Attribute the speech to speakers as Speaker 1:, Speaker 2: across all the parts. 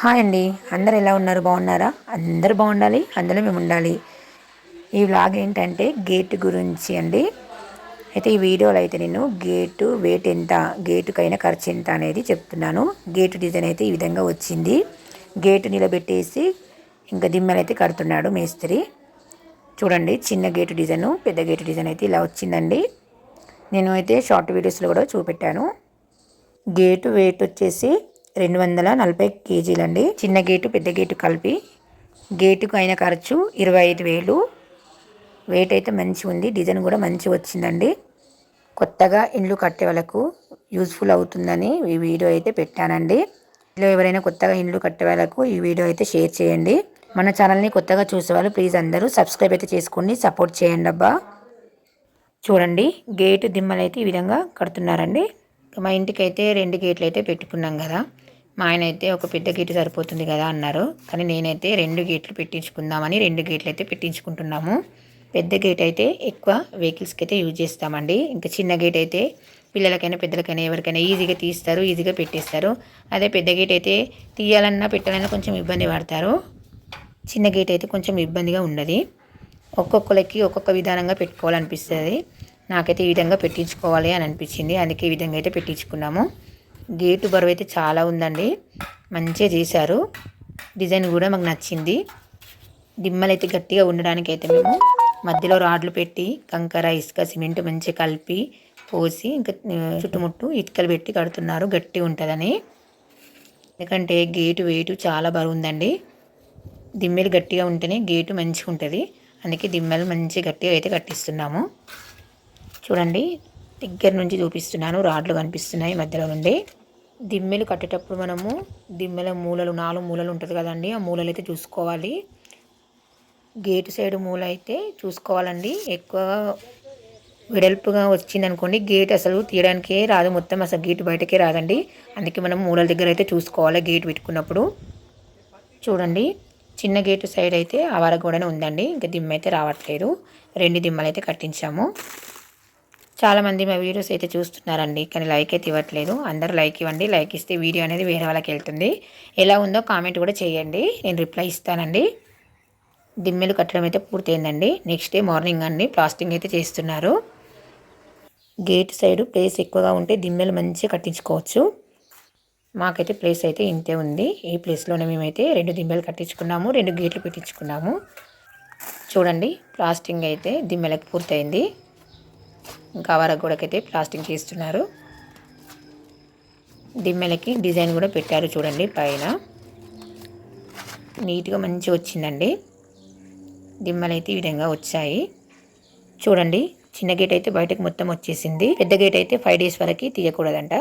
Speaker 1: Hi అండి. అందరు ఎలా ఉన్నారు? బాగున్నారా? అందరు బాగుండాలి అందులో మేము ఉండాలి. ఈ వ్లాగ్ ఏంటంటే గేట్ గురించి అండి. అయితే ఈ వీడియోలో అయితే నేను గేటు వెయిట్ ఎంత గేటుకైనా ఖర్చు ఎంత అనేది చెప్తున్నాను. గేటు డిజైన్ అయితే ఈ విధంగా వచ్చింది. గేటు నిలబెట్టేసి ఇంకా దిమ్మలు అయితే కడుతున్నాడు మేస్త్రి. చూడండి చిన్న గేటు డిజైను పెద్ద గేటు డిజైన్ అయితే ఇలా వచ్చిందండి. నేను అయితే షార్ట్ వీడియోస్లో కూడా చూపెట్టాను. గేటు వెయిట్ వచ్చేసి రెండు వందల నలభై కేజీలండి. చిన్న గేటు పెద్ద గేటు కలిపి గేటుకు అయిన ఖర్చు ఇరవై ఐదు వేలు. వెయిట్ అయితే మంచి ఉంది. డిజైన్ కూడా మంచి వచ్చిందండి. కొత్తగా ఇండ్లు కట్టే వాళ్ళకు యూజ్ఫుల్ అవుతుందని ఈ వీడియో అయితే పెట్టానండి. ఇలా ఎవరైనా కొత్తగా ఇండ్లు కట్టే వాళ్ళకు ఈ వీడియో అయితే షేర్ చేయండి. మన ఛానల్ని కొత్తగా చూసేవాళ్ళు ప్లీజ్ అందరూ సబ్స్క్రైబ్ అయితే చేసుకోండి. సపోర్ట్ చేయండి అబ్బా. చూడండి గేటు దిమ్మలైతే ఈ విధంగా కడుతున్నారండి. మా ఇంటికి అయితే రెండు గేట్లు అయితే పెట్టుకున్నాం కదా. మా ఆయన అయితే ఒక పెద్ద గేటు సరిపోతుంది కదా అన్నారు. కానీ నేనైతే రెండు గేట్లు పెట్టించుకుందామని రెండు గేట్లు అయితే పెట్టించుకుంటున్నాము. పెద్ద గేట్ అయితే ఎక్కువ వెహికల్స్కి అయితే యూజ్ చేస్తామండి. ఇంకా చిన్న గేట్ అయితే పిల్లలకైనా పెద్దలకైనా ఎవరికైనా ఈజీగా తీస్తారు ఈజీగా పెట్టేస్తారు. అదే పెద్ద గేట్ అయితే తీయాలన్నా పెట్టాలన్నా కొంచెం ఇబ్బంది పడతారు. చిన్న గేట్ అయితే కొంచెం ఇబ్బందిగా ఉండదు. ఒక్కొక్కరికి ఒక్కొక్క విధానంగా పెట్టుకోవాలనిపిస్తుంది. నాకైతే ఈ విధంగా పెట్టించుకోవాలి అని అనిపించింది. అందుకే ఈ విధంగా అయితే పెట్టించుకున్నాము. గేటు బరువు అయితే చాలా ఉందండి. మంచిగా చేశారు. డిజైన్ కూడా మాకు నచ్చింది. దిమ్మలు అయితే గట్టిగా ఉండడానికి అయితే మేము మధ్యలో రాడ్లు పెట్టి కంకర ఇసుక సిమెంట్ మంచిగా కలిపి పోసి ఇంకా చుట్టుముట్టు ఇటుకలు పెట్టి కడుతున్నారు. గట్టి ఉంటుందని. ఎందుకంటే గేటు వెయిట్ చాలా బరువు ఉందండి. దిమ్మెలు గట్టిగా ఉంటేనే గేటు మంచిగా ఉంటుంది. అందుకే దిమ్మలు మంచి గట్టిగా అయితే కట్టిస్తున్నాము. చూడండి. దగ్గర నుంచి చూపిస్తున్నాను. రాడ్లు కనిపిస్తున్నాయి మధ్యలో నుండి. దిమ్మెలు కట్టేటప్పుడు మనము దిమ్మెల మూలలు నాలుగు మూలలు ఉంటుంది కదండి ఆ మూలలు అయితే చూసుకోవాలి. గేటు సైడ్ మూల అయితే చూసుకోవాలండి. ఎక్కువ వెడల్పుగా వచ్చింది అనుకోండి గేట్ అసలు తీయడానికే రాదు. మొత్తం అసలు గేట్ బయటకే రాదండి. అందుకే మనం మూలల దగ్గర అయితే చూసుకోవాలి గేట్ పెట్టుకున్నప్పుడు. చూడండి చిన్న గేటు సైడ్ అయితే ఆవారగూడనే ఉందండి. ఇంకా దిమ్మ అయితే రావట్లేదు. రెండు దిమ్మలు అయితే కట్టించాము. చాలామంది మా వీడియోస్ అయితే చూస్తున్నారండి కానీ లైక్ అయితే ఇవ్వట్లేదు. అందరూ లైక్ ఇవ్వండి. లైక్ ఇస్తే వీడియో అనేది వేరే వాళ్ళకి వెళ్తుంది. ఎలా ఉందో కామెంట్ కూడా చేయండి. నేను రిప్లై ఇస్తానండి. దిమ్మెలు కట్టడం అయితే పూర్తయిందండి. నెక్స్ట్ డే మార్నింగ్ అండి ప్లాస్టింగ్ అయితే చేస్తున్నారు. గేట్ సైడ్ ప్లేస్ ఎక్కువగా ఉంటే దిమ్మెలు మంచిగా కట్టించుకోవచ్చు. మాకైతే ప్లేస్ అయితే ఇంతే ఉంది. ఈ ప్లేస్లోనే మేమైతే రెండు దిమ్మెలు కట్టించుకున్నాము రెండు గేట్లు పెట్టించుకున్నాము. చూడండి ప్లాస్టింగ్ అయితే దిమ్మెలకు పూర్తయింది. ఇంకా వరగూడకైతే ప్లాస్టింగ్ చేస్తున్నారు. దిమ్మెలకి డిజైన్ కూడా పెట్టారు చూడండి పైన. నీట్గా మంచిగా వచ్చిందండి. దిమ్మలు అయితే ఈ విధంగా వచ్చాయి. చూడండి చిన్న గేట్ అయితే బయటకు మొత్తం వచ్చేసింది. పెద్ద గేట్ అయితే ఫైవ్ డేస్ వరకు తీయకూడదంట.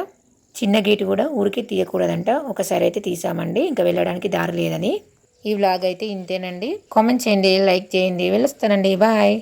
Speaker 1: చిన్న గేట్ కూడా ఊరికి తీయకూడదంట. ఒకసారి అయితే తీసామండి ఇంకా వెళ్ళడానికి దారి లేదని. ఈ వ్లాగ్ అయితే ఇంతేనండి. కామెంట్ చేయండి లైక్ చేయండి. వెళ్ళొస్తానండి బాయ్.